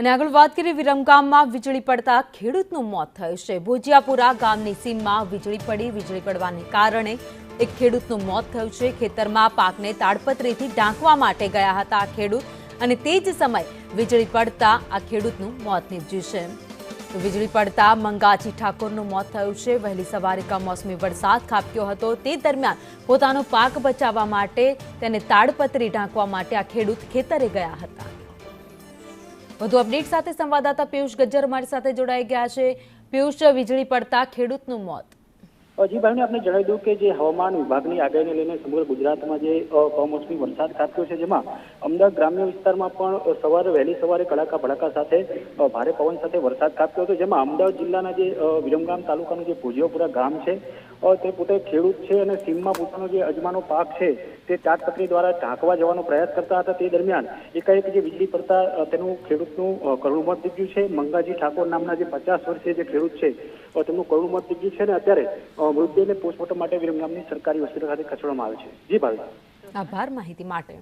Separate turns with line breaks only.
અને આગળ વાત કરીએ વિરમગામમાં વીજળી પડતા ખેડૂતનું મોત થયું છે. ભોજિયાપુરા ગામની સીમમાં વીજળી પડી, વીજળી પડવાને કારણે એક ખેડૂતનું મોત થયું છે. ખેતરમાં પાકને તાડપત્રીથી ઢાંકવા માટે ગયા હતા આ ખેડૂત અને તે જ સમયે વીજળી પડતા આ ખેડૂતનું મોત નીપજ્યું છે. વીજળી પડતા મંગાજી ઠાકોરનું મોત થયું છે. વહેલી સવારે કમોસમી વરસાદ ખાબક્યો હતો. તે દરમિયાન પોતાનો પાક બચાવવા માટે તેને તાડપત્રી ઢાંકવા માટે આ ખેડૂત ખેતરે ગયા હતા. વધુ અપડેટ સાથે સંવાદદાતા પિયુષ ગજ્જર અમારી સાથે જોડાઈ ગયા છે. પિયુષ, વીજળી પડતા ખેડૂતનું મોત.
જી ભાઈને આપણે જણાવી દઉં કે જે હવામાન વિભાગની આગાહીને લઈને સમગ્ર ગુજરાતમાં જે કમોસમી વરસાદ ખાબક્યો છે, જેમાં અમદાવાદ ગ્રામ્ય વિસ્તારમાં પણ સવારે, વહેલી સવારે કડાકા ભડાકા સાથે ભારે પવન સાથે વરસાદ ખાબક્યો હતો, જેમાં અમદાવાદ જિલ્લાના જે વિરમગામ તાલુકાનું જે ભુજિયાપુરા ગામ છે તે પોતે ખેડૂત છે અને સીમમાં પોતાનો જે અજમાનો પાક છે, તે તાટપત્રી દ્વારા ઢાંકવા જવાનો પ્રયાસ કરતા હતા. તે દરમિયાન એકાએક જે વીજળી પડતા તેનું ખેડૂતનું કરુણમત કરુણ મોત છે. મંગાજી ઠાકોર નામના જે પચાસ વર્ષીય જે ખેડૂત છે તેમનું કરુણ મોત છે અને અત્યારે મૃતદેહને પોસ્ટમોર્ટમ માટે વિરમગામની સરકારી હોસ્પિટલ ખાતે ખસેડવામાં આવે છે. જી ભાઈ
આભાર માહિતી માટે.